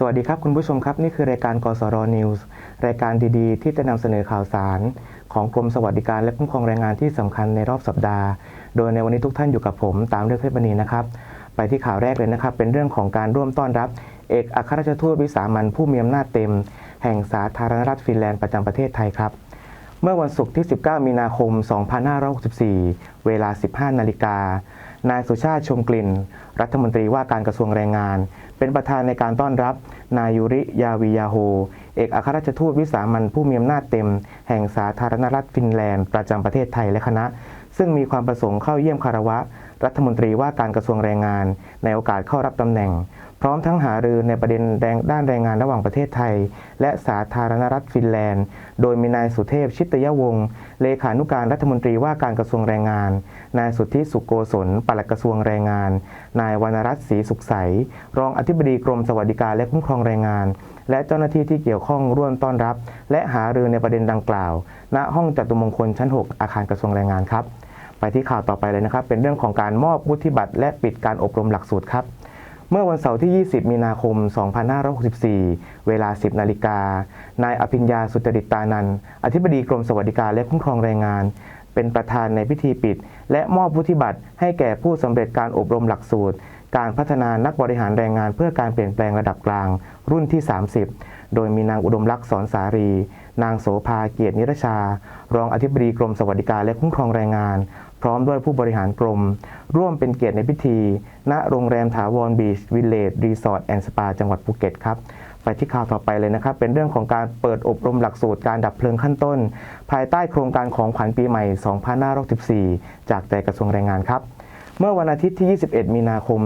สวัสดีครับคุณผู้ชมครับ นี่คือรายการกสรนิวส์รายการดีๆ ที่จะนำเสนอข่าวสาร ของกรมสวัสดิการและคุ้มครองแรงงานที่สำคัญในรอบสัปดาห์ โดยในวันนี้ทุกท่านอยู่กับผมตามเรื่องเพชรบณีนะครับ ไปที่ข่าวแรกเลยนะครับ เป็นเรื่องของการร่วมต้อนรับ เอกอัครราชทูตวิสามันผู้มีอำนาจเต็ม แห่งสาธารณรัฐฟินแลนด์ประจำประเทศไทยครับ เมื่อวันศุกร์ที่ 19 มีนาคม 2564 เวลา 15 นาฬิกา นายสุชาติชมกลิ่น รัฐมนตรีว่าการกระทรวงแรงงาน เป็นประธานในการต้อนรับ นายยูริยาวิยาโฮ เอกอัครราชทูตวิสามันผู้มีอำนาจเต็ม แห่งสาธารณรัฐฟินแลนด์ ประจำประเทศไทยและคณะ ซึ่งมีความประสงค์เข้าเยี่ยมคารวะ รัฐมนตรีว่าการกระทรวงแรงงาน ในโอกาสเข้ารับตำแหน่ง พร้อมทั้งหารือในประเด็นแดงด้านแรงงานระหว่างประเทศไทย และสาธารณรัฐฟินแลนด์ โดยมีนายสุเทพชิตยวงศ์เลขานุการรัฐมนตรีว่าการกระทรวงแรงงาน นายสุทธิสุโกศลปลัดกระทรวงแรงงาน นายวรรณรัตน์ศรีสุขใส รองอธิบดีกรมสวัสดิการและคุ้มครองแรงงาน และเจ้าหน้าที่ที่เกี่ยวข้องร่วมต้อนรับ และหารือในประเด็นดังกล่าว ณห้องจัตุมงคลชั้น 6 อาคารกระทรวงแรงงานครับ ไปที่ข่าวต่อไปเลยนะครับ เป็นเรื่องของการมอบวุฒิบัตรและปิดการอบรมหลักสูตรครับ เมื่อวันเสาร์ที่ 20 มีนาคม 2564 เวลา 10 นาฬิกา นายอภิญญาสุจริตตานันท์อธิบดีกรมสวัสดิการและคุ้มครองแรงงาน เป็นประธานในพิธีปิด และมอบวุฒิบัตรให้แก่ผู้สำเร็จการอบรมหลักสูตร การพัฒนานักบริหารแรงงาน เพื่อการเปลี่ยนแปลงระดับกลาง รุ่นที่ 30 โดยมีนางอุดมลักษณ์สอนสารีนางโสภาเกียรตินิรชา รองอธิบดีกรมสวัสดิการและคุ้มครองแรงงาน พร้อมด้วยผู้บริหารกรม ร่วมเป็นเกียรติในพิธี ณ โรงแรมถาวรบีชวิลเลจรีสอร์ทแอนด์สปาจังหวัดภูเก็ตครับ ไปที่ข่าวต่อไปเลยนะครับ เป็นเรื่องของการเปิดอบรมหลักสูตรการดับเพลิงขั้นต้น ภายใต้โครงการของขวัญปีใหม่ 2564 จากใจกระทรวงแรงงานครับ เมื่อวันอาทิตย์ที่ 21 มีนาคม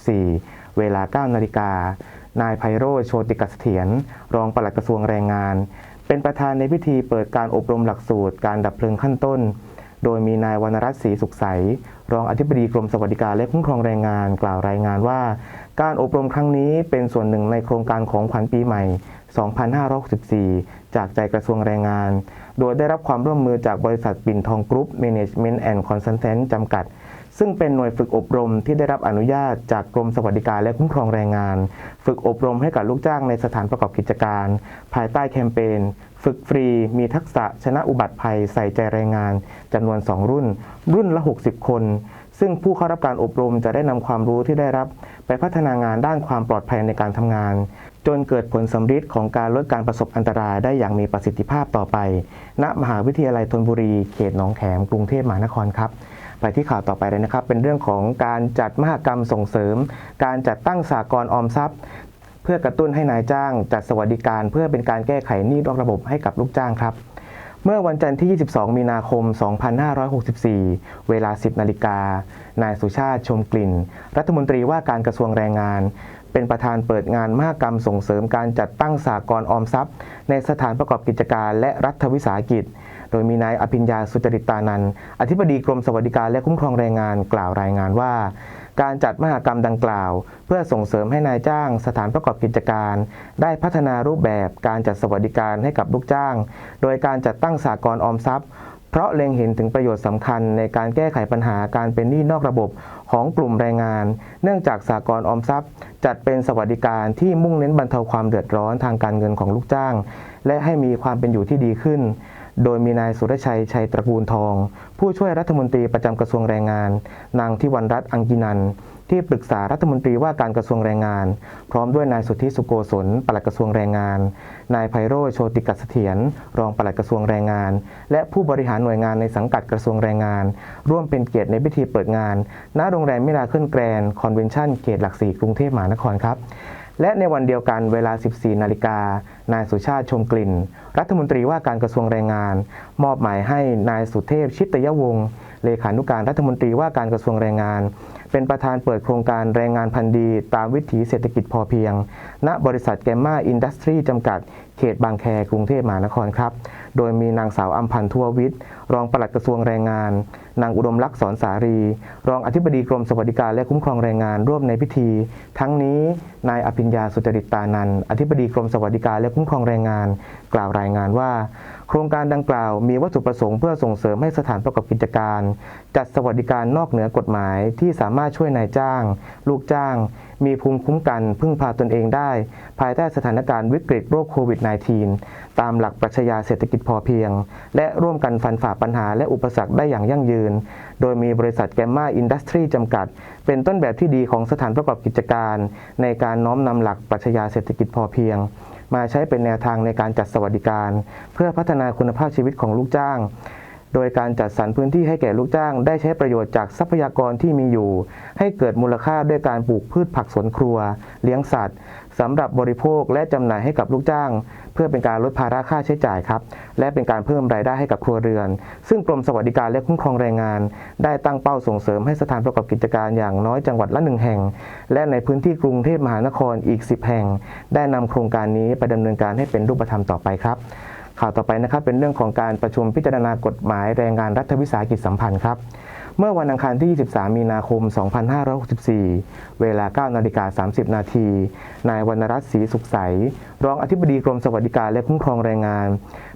2564 เวลา 9 นาฬิกา นายไพโรจน์โชติกัสเถียร รองปลัดกระทรวงแรงงาน เป็นประธานในพิธีเปิดการอบรมหลักสูตรการดับเพลิงขั้นต้น โดยมีนายวรรณรัตน์ศรีสุขใส รองอธิบดีกรมสวัสดิการและคุ้มครองแรงงานกล่าวรายงานว่า การอบรมครั้งนี้เป็นส่วนหนึ่งในโครงการของขวัญปีใหม่ 2564 จากใจกระทรวงแรงงาน โดยได้รับความร่วมมือจากบริษัทปิ่นทองกรุ๊ปเมเนจเมนต์แอนด์คอนซัลแทนจำกัดซึ่งเป็นหน่วยฝึกอบรมที่ได้รับอนุญาตจากกรมสวัสดิการและคุ้มครองแรงงาน ฝึกอบรมให้กับลูกจ้างในสถานประกอบกิจการ ภายใต้แคมเปญ ฝึกฟรีมีทักษะชนะอุบัติภัยใส่ใจแรงงานจำนวน 2 รุ่น รุ่นละ 60 คน ซึ่งผู้เข้ารับการอบรมจะได้นำความรู้ที่ได้รับ ไปพัฒนางานด้านความปลอดภัยในการทำงาน จนเกิดผลสำฤทธิ์ของการลดการประสบอันตรายได้อย่างมีประสิทธิภาพต่อไป ณ มหาวิทยาลัยธนบุรี เขตหนองแขมกรุงเทพมหานครครับไปที่ข่าวต่อไปเลยนะครับ เป็นเรื่องของการจัดมหกรรมส่งเสริม การจัดตั้งสากลออมทรัพย์ พื่อกระตุ้นให้นายจ้าง จัดสวัสดิการเพื่อเป็นการแก้ไขหนี้นอกระบบให้กับลูกจ้างครับ เมื่อวันจันทร์ที่ 22 มีนาคม 2564 เวลา 10 นาฬิกา นายสุชาติชมกลิ่น รัฐมนตรีว่าการกระทรวงแรงงาน เป็นประธานเปิดงานมหกรรมส่งเสริมการจัดตั้งสากลออมทรัพย์ ในสถานประกอบกิจการและรัฐวิสาหกิจ โดยมีนายอภิญญาสุจริตานันอธิบดีกรมสวัสดิการและคุ้มครองแรงงานกล่าวรายงานว่า การจัดมหกรรมดังกล่าว เพื่อส่งเสริมให้นายจ้าง สถานประกอบกิจการ ได้พัฒนารูปแบบการจัดสวัสดิการให้กับลูกจ้าง โดยการจัดตั้งสากลออมทรัพย์ เพราะเล็งเห็นถึงประโยชน์สำคัญในการแก้ไขปัญหาการเป็นหนี้นอกระบบของกลุ่มแรงงาน เนื่องจากสากลออมทรัพย์ จัดเป็นสวัสดิการที่มุ่งเน้นบรรเทาความเดือดร้อนทางการเงินของลูกจ้าง และให้มีความเป็นอยู่ที่ดีขึ้น โดยมีนายสุรชัยชัยตระกูลทอง ผู้ช่วยรัฐมนตรีประจำกระทรวงแรงงาน นางทิวันรัตน์อังกินันที่ปรึกษารัฐมนตรีว่าการกระทรวงแรงงาน พร้อมด้วยนายสุทธิสุโกศลปลัดกระทรวงแรงงาน นายไพโรจน์โชติกัสเสถียรรองปลัดกระทรวงแรงงาน และผู้บริหารหน่วยงานในสังกัดกระทรวงแรงงาน ร่วมเป็นเกียรติในพิธีเปิดงาน ณโรงแรมมิราเคิลแกรนด์คอนเวนชั่นเขตหลักสี่กรุงเทพมหานครครับ และในวันเดียวกันเวลา 14 นาฬิกา นายสุชาติชมกลิ่น รัฐมนตรีว่าการกระทรวงแรงงาน มอบหมายให้นายสุเทพชิตยวงศ์เลขานุการรัฐมนตรีว่าการกระทรวงแรงงาน เป็นประธานเปิดโครงการแรงงานพันธุ์ดี ตามวิถีเศรษฐกิจพอเพียง ณบริษัทแกมมาอินดัสทรีจำกัด เขตบางแคกรุงเทพมหานครครับ โดยมีนางสาวอัมพันธ์ทั่ววิทย์ รองปลัดกระทรวงแรงงาน นางอุดมลักษณ์สอนสารี รองอธิบดีกรมสวัสดิการและคุ้มครองแรงงานร่วมในพิธี ทั้งนี้นายอภิญญาสุจริตตานันอธิบดีกรมสวัสดิการและคุ้มครองแรงงาน กล่าวรายงานว่า โครงการดังกล่าวมีวัตถุประสงค์เพื่อส่งเสริมให้สถานประกอบกิจการ จัดสวัสดิการนอกเหนือกฎหมายที่สามารถช่วยนายจ้าง ลูกจ้าง มีภูมิคุ้มกันพึ่งพาตนเองได้ ภายใต้สถานการณ์วิกฤตโรคโควิด -19 ตามหลักปรัชญาเศรษฐกิจพอเพียง และร่วมกันฟันฝ่าปัญหาและอุปสรรคได้อย่างยั่งยืน โดยมีบริษัทแกมมาอินดัสทรีจำกัด เป็นต้นแบบที่ดีของสถานประกอบกิจการ ในการน้อมนำหลักปรัชญาเศรษฐกิจพอเพียงมาใช้เป็นแนวทางในการจัดสวัสดิการ เพื่อพัฒนาคุณภาพชีวิตของลูกจ้าง โดยการจัดสรรพื้นที่ให้แก่ลูกจ้าง ได้ใช้ประโยชน์จากทรัพยากรที่มีอยู่ ให้เกิดมูลค่าด้วยการปลูกพืชผักสวนครัว เลี้ยงสัตว์สำหรับบริโภคและจำหน่ายให้กับลูกจ้าง เพื่อเป็นการลดภาระค่าใช้จ่ายครับ และเป็นการเพิ่มรายได้ให้กับครัวเรือน ซึ่งกรมสวัสดิการและคุ้มครองแรงงาน ได้ตั้งเป้าส่งเสริมให้สถานประกอบกิจการอย่างน้อยจังหวัดละหนึ่งแห่ง และในพื้นที่กรุงเทพมหานครอีก 10 แห่ง ได้นำโครงการนี้ไปดำเนินการให้เป็นรูปธรรมต่อไปครับ ข่าวต่อไปนะครับเป็นเรื่องของการประชุมพิจารณากฎหมายแรงงานรัฐวิสาหกิจสัมพันธ์ครับ เมื่อวันอังคารที่ 23 มีนาคม 2564 เวลา 9 นาฬิกา 30 นาที นายวรรณรัตน์ศรีสุขใส รองอธิบดีกรมสวัสดิการและคุ้มครองแรงงาน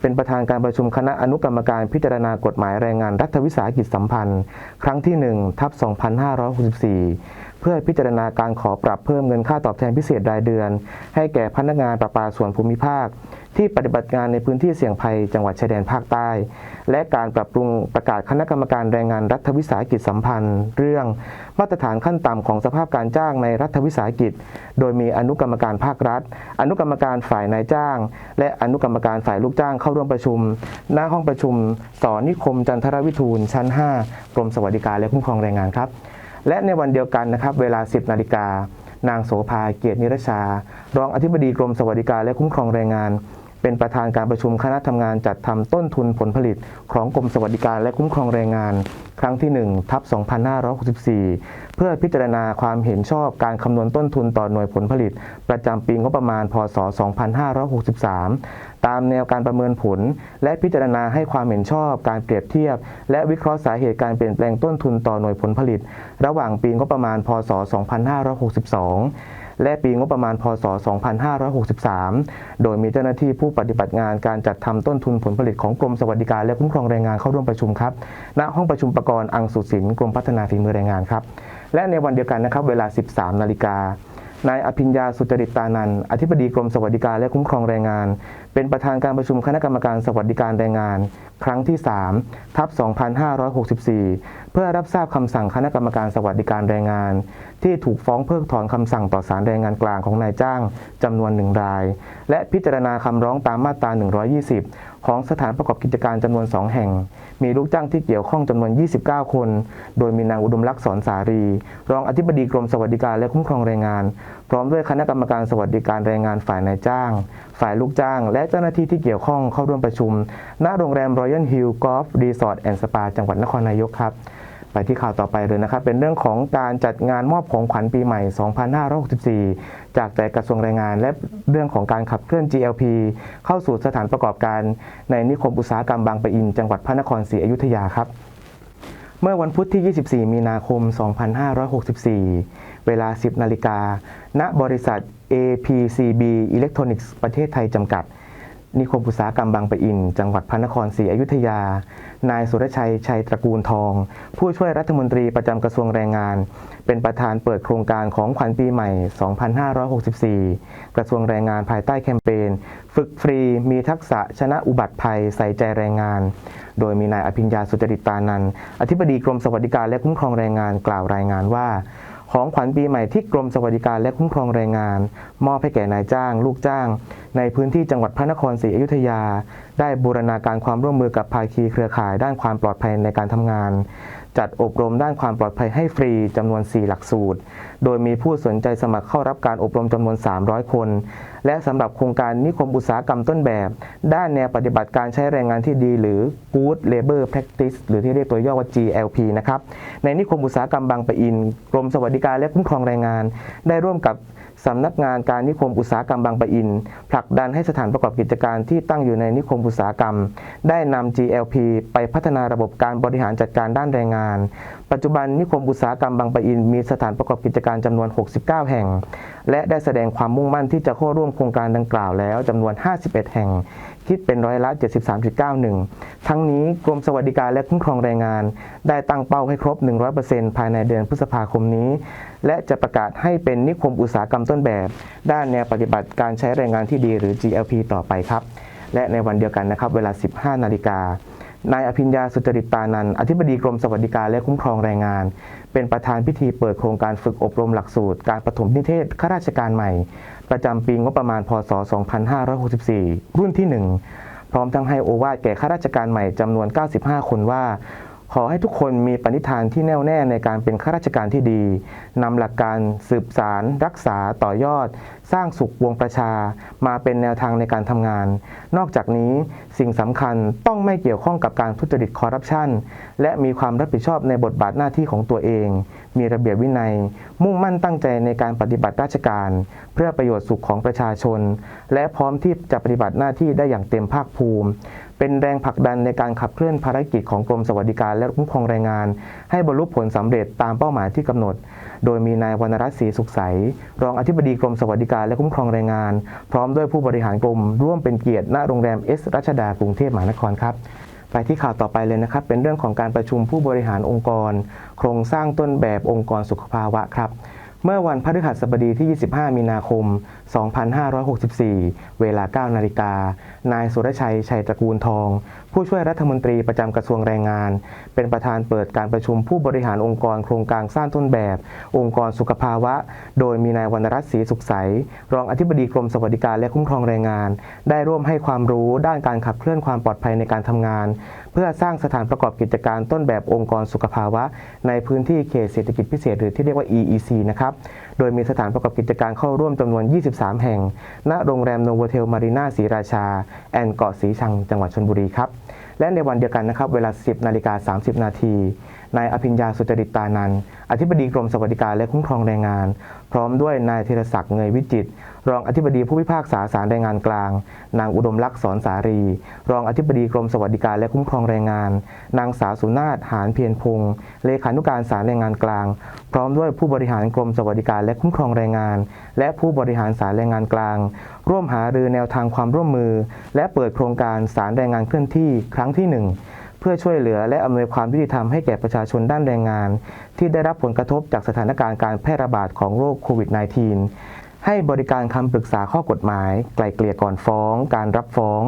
เป็นประธานการประชุมคณะอนุกรรมการพิจารณากฎหมายแรงงานรัฐวิสาหกิจสัมพันธ์ ครั้งที่ 1 ทับ 2564เพื่อพิจารณาการขอปรับเพิ่มเงินค่าตอบแทนพิเศษรายเดือน ให้แก่พนักงานประปาส่วนภูมิภาค ที่ปฏิบัติงานในพื้นที่เสี่ยงภัยจังหวัดชายแดนภาคใต้ และการปรับปรุงประกาศคณะกรรมการแรงงานรัฐวิสาหกิจสัมพันธ์ เรื่องมาตรฐานขั้นต่ำของสภาพการจ้างในรัฐวิสาหกิจ โดยมีอนุกรรมการภาครัฐ อนุกรรมการฝ่ายนายจ้าง และอนุกรรมการฝ่ายลูกจ้างเข้าร่วมประชุม หน้าห้องประชุมสอนิคมจันทรวิทูลชั้น 5 กรมสวัสดิการและคุ้มครองแรงงานครับ และในวันเดียวกันนะครับเวลา 10นาฬิกานางโสภาเกียรตินิรชา รองอธิบดีกรมสวัสดิการและคุ้มครองแรงงาน เป็นประธานการประชุมคณะทำงานจัดทำต้นทุนผลผลิต ของกรมสวัสดิการและคุ้มครองแรงงาน ครั้งที่1ทับ2564 เพื่อพิจารณาความเห็นชอบการคำนวณต้นทุนต่อหน่วยผลผลิต ประจำปีงบประมาณ พศ 2563 ตามแนวการประเมินผล และพิจารณาให้ความเห็นชอบการเปรียบเทียบ และวิเคราะห์สาเหตุการเปลี่ยนแปลงต้นทุนต่อหน่วยผลผลิต ระหว่างปีงบประมาณ พศ 2562 และปีงบประมาณพศ 2563 โดยมีเจ้าหน้าที่ผู้ปฏิบัติงานการจัดทำต้นทุนผลผลิตของกรมสวัสดิการและคุ้มครองแรงงานเข้าร่วมประชุมครับณห้องประชุมประกรณ์อังสุสินกรมพัฒนาฝีมือแรงงานครับและในวันเดียวกันนะครับเวลา 13 นาฬิกานายอภิญญาสุจริตตานันท์อธิบดีกรมสวัสดิการและคุ้มครองแรงงาน เป็นประธานการประชุมคณะกรรมการสวัสดิการแรงงาน ครั้งที่ 3 ทับ 2564 เพื่อรับทราบคำสั่งคณะกรรมการสวัสดิการแรงงาน ที่ถูกฟ้องเพิกถอนคำสั่งต่อศาลแรงงานกลางของนายจ้างจำนวนหนึ่งราย และพิจารณาคำร้องตามมาตรา 120 ของสถานประกอบกิจการจำนวน 2 แห่ง มีลูกจ้างที่เกี่ยวข้องจำนวน 29 คน โดยมีนางอุดมลักษณ์สอนสารี รองอธิบดีกรมสวัสดิการและคุ้มครองแรงงาน พร้อมด้วยคณะกรรมการสวัสดิการแรงงานฝ่ายนายจ้าง ฝ่ายลูกจ้าง และเจ้าหน้าที่ที่เกี่ยวข้องเข้าร่วมประชุม ณโรงแรม Royal Hill Golf Resort and Spa จังหวัดนครนายกครับไปที่ข่าวต่อไปเลยนะครับ เป็นเรื่องของการจัดงานมอบของขวัญปีใหม่ 2564 จากแต่กระทรวงแรงงาน และเรื่องของการขับเคลื่อน GLP เข้าสู่สถานประกอบการในนิคมอุตสาหกรรมบางปะอิน จังหวัดพระนครศรีอยุธยาครับ เมื่อวันพุธที่ 24 มีนาคม 2564 เวลา 10 นาฬิกา ณ บริษัท APCB Electronics ประเทศไทยจำกัด นิคมอุตสาหกรรมบางปะอิน จังหวัดพระนครศรีอยุธยา นายสุรชัย ชัยตระกูลทอง ผู้ช่วยรัฐมนตรีประจำกระทรวงแรงงาน เป็นประธานเปิดโครงการของขวัญปีใหม่ 2564 กระทรวงแรงงานภายใต้แคมเปญ ฝึกฟรี มีทักษะชนะอุบัติภัย ใส่ใจแรงงาน โดยมีนายอภิญญาสุจริตตานันอธิบดีกรมสวัสดิการและคุ้มครองแรงงานกล่าวรายงานว่า ของขวัญปีใหม่ที่กรมสวัสดิการและคุ้มครองแรงงาน มอบให้แก่นายจ้าง ลูกจ้าง ในพื้นที่จังหวัดพระนครศรีอยุธยา ได้บูรณาการความร่วมมือกับภาคีเครือข่ายด้านความปลอดภัยในการทำงาน จัดอบรมด้านความปลอดภัยให้ฟรีจำนวน 4 หลักสูตร โดยมีผู้สนใจสมัครเข้ารับการอบรมจำนวน 300 คน และสำหรับโครงการนิคมอุตสาหกรรมต้นแบบ ด้านแนวปฏิบัติการใช้แรงงานที่ดี หรือ Good Labor Practice หรือที่เรียกตัวย่อว่า GLP นะครับ ในนิคมอุตสาหกรรมบางปะอิน กรมสวัสดิการและคุ้มครองแรงงาน ได้ร่วมกับ สำนักงานการนิคมอุตสาหกรรมบางปะอิน ผลักดันให้สถานประกอบกิจการที่ตั้งอยู่ในนิคมอุตสาหกรรม ได้นำ GLP ไปพัฒนาระบบการบริหารจัดการด้านแรงงาน ปัจจุบันนิคมอุตสาหกรรมบางปะอิน มีสถานประกอบกิจการจำนวน 69 แห่ง และได้แสดงความมุ่งมั่นที่จะเข้าร่วมโครงการดังกล่าวแล้วจำนวน 51 แห่งคิดเป็นร้อยละ 73.91 ทั้งนี้กรมสวัสดิการและคุ้มครองแรงงาน ได้ตั้งเป้าให้ครบ 100%ภายในเดือนพฤษภาคมนี้ และจะประกาศให้เป็นนิคมอุตสาหกรรมต้นแบบ ด้านแนวปฏิบัติการใช้แรงงานที่ดีหรือ GLP ต่อไปครับ และในวันเดียวกันนะครับเวลา 15 นาฬิกานายอภิญญาสุจริตตานันอธิบดีกรมสวัสดิการและคุ้มครองแรงงาน เป็นประธานพิธีเปิดโครงการฝึกอบรมหลักสูตร การปฐมนิเทศข้าราชการใหม่ ประจำปีงบประมาณพศ 2564 รุ่นที่ 1 พร้อมทั้งให้โอวาทแก่ข้าราชการใหม่จำนวน 95 คนว่า ขอให้ทุกคนมีปณิธานที่แน่วแน่ในการเป็นข้าราชการที่ดีนำหลักการสืบสาร รักษาต่อยอด สร้างสุขวงประชา มาเป็นแนวทางในการทำงาน นอกจากนี้สิ่งสำคัญต้องไม่เกี่ยวข้องกับการทุจริตคอร์รัปชันและมีความรับผิดชอบในบทบาทหน้าที่ของตัวเอง มีระเบียบวินัย มุ่งมั่นตั้งใจในการปฏิบัติราชการ เพื่อประโยชน์สุขของประชาชน และพร้อมที่จะปฏิบัติหน้าที่ได้อย่างเต็มภาคภูมิ เป็นแรงผลักดันในการขับเคลื่อนภารกิจของกรมสวัสดิการและคุ้มครองแรงงาน ให้บรรลุผลสำเร็จตามเป้าหมายที่กำหนด โดยมีนายวรรณรัตน์ศรีสุขใส รองอธิบดีกรมสวัสดิการและคุ้มครองแรงงาน พร้อมด้วยผู้บริหารกรมร่วมเป็นเกียรติณโรงแรมเอสรัชดากรุงเทพมหานครครับไปที่ข่าวต่อไปเลยนะครับ เป็นเรื่องของการประชุมผู้บริหารองค์กร โครงสร้างต้นแบบองค์กรสุขภาวะครับ เมื่อวันพฤหัสบดีที่ 25 มีนาคม 2564 เวลา 9 นาฬิกา นายสุรชัย ชัยตระกูลทอง ผู้ช่วยรัฐมนตรีประจำกระทรวงแรงงาน เป็นประธานเปิดการประชุมผู้บริหารองค์กรโครงการสร้างต้นแบบ องค์กรสุขภาวะ โดยมีนายวรรณรัตน์ศรีสุขใส รองอธิบดีกรมสวัสดิการและคุ้มครองแรงงาน ได้ร่วมให้ความรู้ด้านการขับเคลื่อนความปลอดภัยในการทำงาน เพื่อสร้างสถานประกอบกิจการต้นแบบองค์กรสุขภาวะ ในพื้นที่เขตเศรษฐกิจพิเศษหรือที่เรียกว่า EEC นะครับ โดยมีสถานประกอบกิจการเข้าร่วมจำนวน 23แห่ง ณ โรงแรมโนโวเทลมารีนาศรีราชา แอนเกาะสีชัง จังหวัดชนบุรีครับ และในวันเดียวกันนะครับ เวลา 10 นาฬิกา 30 นาที นายอภิญญาสุจริตตานัน อธิบดีกรมสวัสดิการและคุ้มครองแรงงาน พร้อมด้วยนายธีรศักดิ์เงยวิจิตร รองอธิบดีผู้พิพากษาศาลแรงงานกลาง นางอุดมลักษณ์สอนสารี รองอธิบดีกรมสวัสดิการและคุ้มครองแรงงาน นางสาวสุนาถหานเพียรพงศ์เลขานุการศาลแรงงานกลาง พร้อมด้วยผู้บริหารกรมสวัสดิการและคุ้มครองแรงงาน และผู้บริหารศาลแรงงานกลาง ร่วมหารือแนวทางความร่วมมือ และเปิดโครงการศาลแรงงานเคลื่อนที่ครั้งที่หนึ่งเพื่อช่วยเหลือและอำนวยความยุติธรรมให้แก่ประชาชนด้านแรงงาน ที่ได้รับผลกระทบจากสถานการณ์การแพร่ระบาดของโรคโควิด -19 ให้บริการคำปรึกษาข้อกฎหมาย ไกล่เกลี่ยก่อนฟ้อง การรับฟ้อง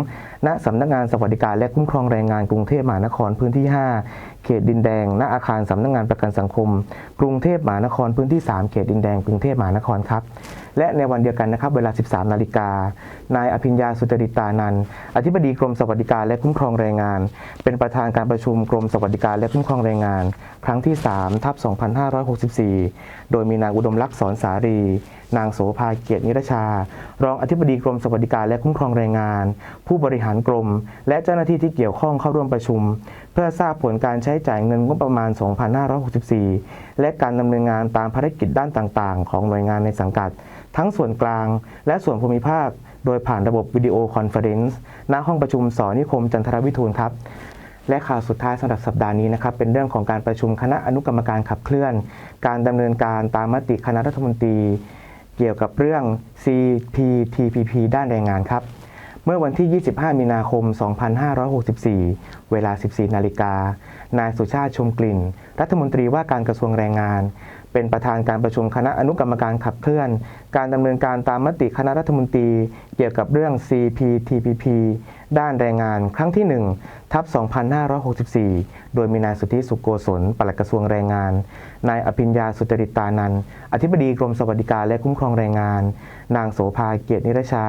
ณสำนักงานสวัสดิการและคุ้มครองแรงงานกรุงเทพมหานครพื้นที่ 5 เขตดินแดง ณ อาคารสำนักงานประกันสังคม กรุงเทพมหานครพื้นที่ 3 เขตดินแดง กรุงเทพมหานครครับ และในวันเดียวกันนะครับ เวลา 13 นาฬิกา นายอภิญญาสุจริตานันอธิบดีกรมสวัสดิการและคุ้มครองแรงงาน เป็นประธานการประชุมกรมสวัสดิการและคุ้มครองแรงงาน ครั้งที่ 3 ทับ 2564 โดยมีนางอุดมลักษณ์สอนสารี นางโสภาเกียรตินิรชา รองอธิบดีกรมสวัสดิการและคุ้มครองแรงงาน ผู้บริหารกรม และเจ้าหน้าที่ที่เกี่ยวข้องเข้าร่วมประชุมเพื่อทราบผลการใช้จ่ายเงินงบประมาณ 2564 และการดำเนินงานตามภารกิจด้านต่างๆ ของหน่วยงานในสังกัด ทั้งส่วนกลางและส่วนภูมิภาค โดยผ่านระบบวิดีโอคอนเฟอเรนซ์ณห้องประชุมสอนิคมจันทรวิทูลครับและข่าวสุดท้ายสำหรับสัปดาห์นี้นะครับเป็นเรื่องของการประชุมคณะอนุกรรมการขับเคลื่อน การดำเนินการตามมติคณะรัฐมนตรี เกี่ยวกับเรื่อง CPTPP ด้านแรงงานครับ เมื่อวันที่ 25 มีนาคม 2564 เวลา 14 นาฬิกา นายสุชาติชมกลิ่น รัฐมนตรีว่าการกระทรวงแรงงาน เป็นประธานการประชุมคณะอนุกรรมการขับเคลื่อน การดำเนินการตามมติคณะรัฐมนตรี เกี่ยวกับเรื่อง CPTPP ด้านแรงงานครั้งที่ 1 ทับ 2564 โดยมีนายสุทธิสุโกศลปลัดกระทรวงแรงงาน นายอภิญญาสุจริตตานัน อธิบดีกรมสวัสดิการและคุ้มครองแรงงาน นางโสภาเกียรตินิรชา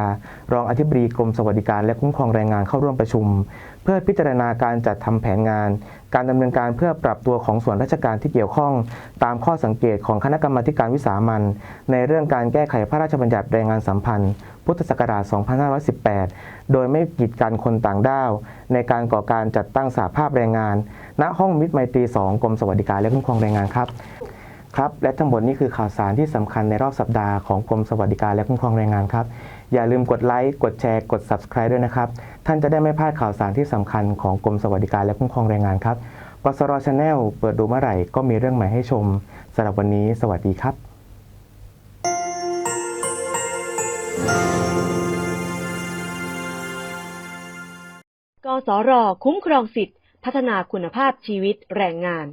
รองอธิบดีกรมสวัสดิการและคุ้มครองแรงงานเข้าร่วมประชุม เพื่อพิจารณาการจัดทำแผนงาน การดำเนินการเพื่อปรับตัวของส่วนราชการที่เกี่ยวข้อง ตามข้อสังเกตของคณะกรรมาการวิสามันในเรื่องการแก้ไขพระราชบัญญัติแรงงานสัมพันธ์ พุทธศักราช 2518 โดยไม่กีดกันคนต่างด้าว ในการก่อการจัดตั้งสาภาพแรงงาน ณห้องมิตรไมตรี 2 กรมสวัสดิการและคุ้มครองแรงงานครับครับ และทั้งหมดนี้คือข่าวสารที่สำคัญในรอบสัปดาห์ของกรมสวัสดิการและคุ้มครองแรงงานครับ อย่าลืมกดไลค์ กดแชร์ กด subscribe ด้วยนะครับ ท่านจะได้ไม่พลาดข่าวสารที่สำคัญของกรมสวัสดิการและคุ้มครองแรงงานครับกสรชาแนลเปิดดูเมื่อไหร่ก็มีเรื่องใหม่ให้ชมสำหรับวันนี้ สวัสดีครับกสรคุ้มครองสิทธิพัฒนาคุณภาพชีวิตแรงงาน